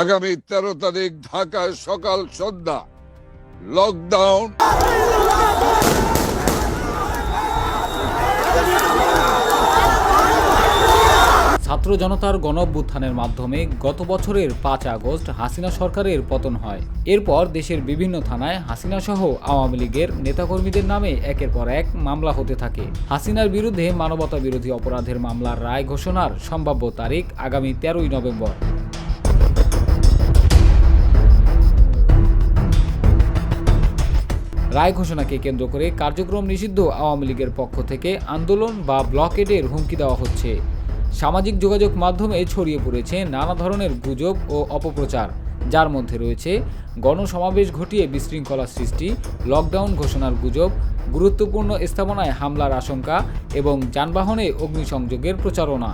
আগামী তেরো তারিখ ঢাকায় সকাল সন্ধ্যা। লকডাউন। ছাত্র জনতার গণঅভ্যুত্থানের মাধ্যমে গত বছরের পাঁচ আগস্ট হাসিনা সরকারের পতন হয়। এরপর দেশের বিভিন্ন থানায় হাসিনা সহ আওয়ামী লীগের নেতাকর্মীদের নামে একের পর এক মামলা হতে থাকে। হাসিনার বিরুদ্ধে মানবতা বিরোধী অপরাধের মামলার রায় ঘোষণার সম্ভাব্য তারিখ আগামী তেরোই নভেম্বর। রায় ঘোষণাকে কেন্দ্র করে কার্যক্রম নিষিদ্ধ আওয়ামী লীগের পক্ষ থেকে আন্দোলন বা ব্লকেডের হুমকি দেওয়া হচ্ছে। সামাজিক যোগাযোগ মাধ্যমে ছড়িয়ে পড়েছে নানা ধরনের গুজব ও অপপ্রচার, যার মধ্যে রয়েছে গণসমাবেশ ঘটিয়ে বিশৃঙ্খলা সৃষ্টি, লকডাউন ঘোষণার গুজব, গুরুত্বপূর্ণ স্থাপনায় হামলার আশঙ্কা এবং যানবাহনে অগ্নিসংযোগের প্রচারণা।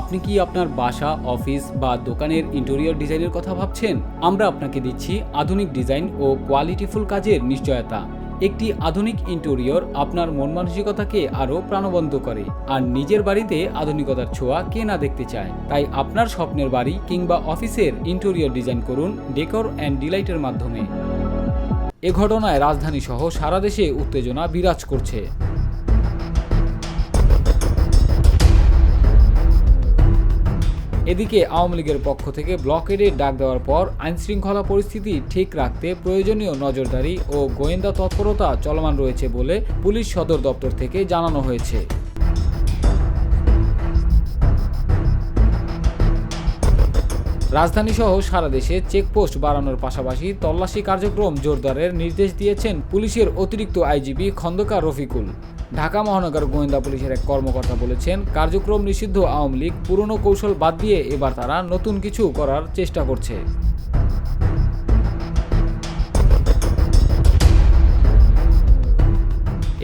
আপনি কি আপনার বাসা, অফিস বা দোকানের ইন্টেরিয়র ডিজাইনের কথা ভাবছেন? আমরা আপনাকে দিচ্ছি আধুনিক ডিজাইন ও কোয়ালিটিফুল কাজের নিশ্চয়তা। একটি আধুনিক ইন্টেরিয়র আপনার মন মানসিকতাকে আরও প্রাণবন্ত করে। আর নিজের বাড়িতে আধুনিকতার ছোঁয়া কে না দেখতে চায়? তাই আপনার স্বপ্নের বাড়ি কিংবা অফিসের ইন্টেরিয়র ডিজাইন করুন ডেকর অ্যান্ড ডিলাইটের মাধ্যমে। এ ঘটনায় রাজধানী সহ সারা দেশে উত্তেজনা বিরাজ করছে। এদিকে আওয়ামী লীগের পক্ষ থেকে ব্লকেডের ডাক দেওয়ার পর আইনশৃঙ্খলা পরিস্থিতি ঠিক রাখতে প্রয়োজনীয় নজরদারি ও গোয়েন্দা তৎপরতা চলমান রয়েছে বলে পুলিশ সদর দপ্তর থেকে জানানো হয়েছে। রাজধানী সহ সারা দেশে চেকপোস্ট বাড়ানোর পাশাপাশি তল্লাশি কার্যক্রম জোরদারের নির্দেশ দিয়েছেন পুলিশের অতিরিক্ত আইজিপি খন্দকার রফিকুল। ঢাকা মহানগর গোয়েন্দা পুলিশের এক কর্মকর্তা বলেছেন, কার্যক্রম নিষিদ্ধ আওয়ামী লীগ, পুরনো কৌশল বাদ দিয়ে এবার তারা নতুন কিছু করার চেষ্টা করছে।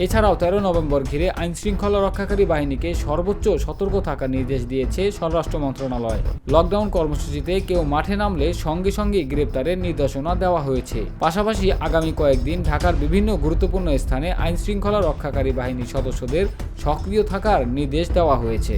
এছাড়াও তেরো নভেম্বর ঘিরে আইনশৃঙ্খলা রক্ষাকারী বাহিনীকে সর্বোচ্চ সতর্ক থাকার নির্দেশ দিয়েছে স্বরাষ্ট্র মন্ত্রণালয়। লকডাউন কর্মসূচিতে কেউ মাঠে নামলে সঙ্গে সঙ্গে গ্রেপ্তারের নির্দেশনা দেওয়া হয়েছে। পাশাপাশি আগামী কয়েকদিন ঢাকার বিভিন্ন গুরুত্বপূর্ণ স্থানে আইনশৃঙ্খলা রক্ষাকারী বাহিনীর সদস্যদের সক্রিয় থাকার নির্দেশ দেওয়া হয়েছে।